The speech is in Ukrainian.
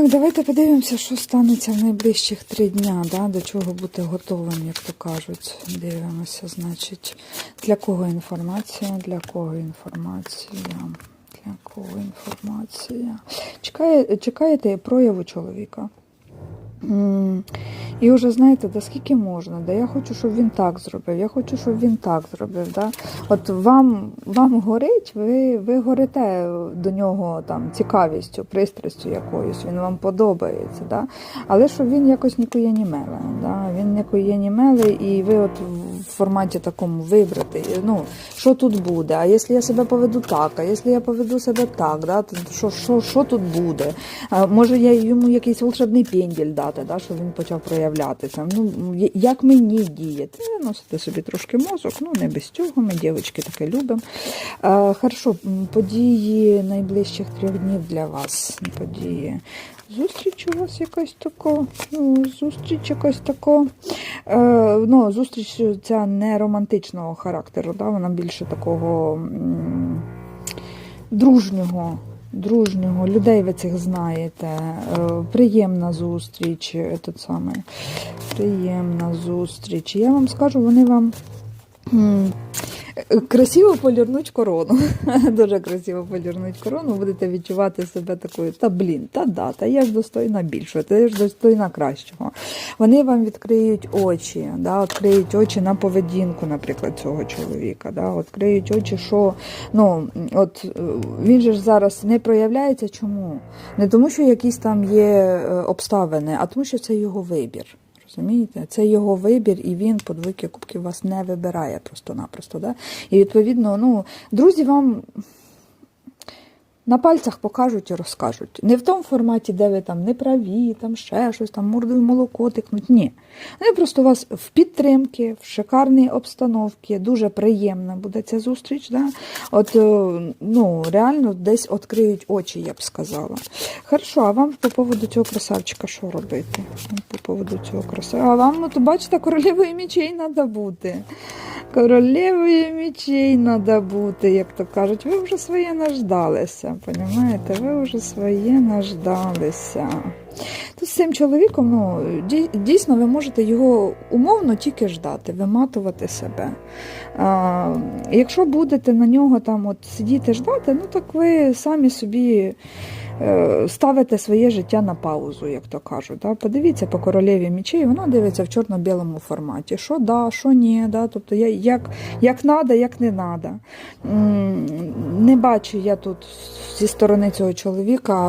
Так, давайте подивимося, що станеться в найближчих три дня, да? до чого бути готовим, як то кажуть. Дивимося, значить, для кого інформація, для кого інформація, для кого інформація. Чекає, чекаєте прояву чоловіка. І вже знаєте, да скільки можна, да я хочу, щоб він так зробив, я хочу, щоб він так зробив. Да? От вам, вам горить, ви, ви горите до нього там цікавістю, пристрастю якоюсь, він вам подобається. Да? Але щоб він якось нікує не. Да? Він нікує не і ви от в форматі такому вибрати, ну, що тут буде, а якщо я себе поведу так, а якщо я поведу себе так, да? що, що, що тут буде? А, може я йому якийсь волшебний пенділь дати, да? щоб він почав проявлятися. Ну, як мені діяти? Ви носите собі трошки мозок, ну не без цього, ми дівчатки таке любимо. Хорошо, події найближчих трьох днів для вас. Події. Зустріч у вас якась така, ну, зустріч якась така. Е, ну, зустріч ця не романтичного характеру, да? вона більше такого м, дружнього. Дружнього, людей ви цих знаєте, е, приємна зустріч, тут саме, приємна зустріч. Я вам скажу, вони вам красиво полірнуть корону. Дуже красиво полірнуть корону, будете відчувати себе такою, та блін, та да, та я ж достойна більшого, та я ж достойна кращого. Вони вам відкриють очі, да, відкриють очі на поведінку, наприклад, цього чоловіка. Да, відкриють очі, що ну, от він же ж зараз не проявляється. Чому? Не тому, що якісь там є е, обставини, а тому, що це його вибір. Розумієте? Це його вибір, і він по двойки кубків вас не вибирає просто-напросто. Да? І відповідно, ну, друзі вам на пальцях покажуть і розкажуть. Не в тому форматі, де ви там не праві, там ще щось, там мордою молоко тикнуть. Ні. Вони просто у вас в підтримки, в шикарній обстановці, дуже приємна буде ця зустріч. Да? От, е, ну, реально десь відкриють очі, я б сказала. Хорошо, а вам по поводу цього красавчика що робити? По поводу цього красавчика. А вам, от, бачите, королевою мічей треба бути. Королевою мічей треба бути, як то кажуть. Ви вже своє наждалися, понімаєте? Ви вже своє наждалися. Тут з цим чоловіком, ну, дійсно, ви можете його умовно тільки ждати, виматувати себе. А, якщо будете на нього там от сидіти ждати, ну так ви самі собі ставите своє життя на паузу, як то кажуть. Да? Подивіться по королеві мічей, вона дивиться в чорно-білому форматі. Що да, що ні, да? тобто як, як надо, як не надо. Не бачу я тут зі сторони цього чоловіка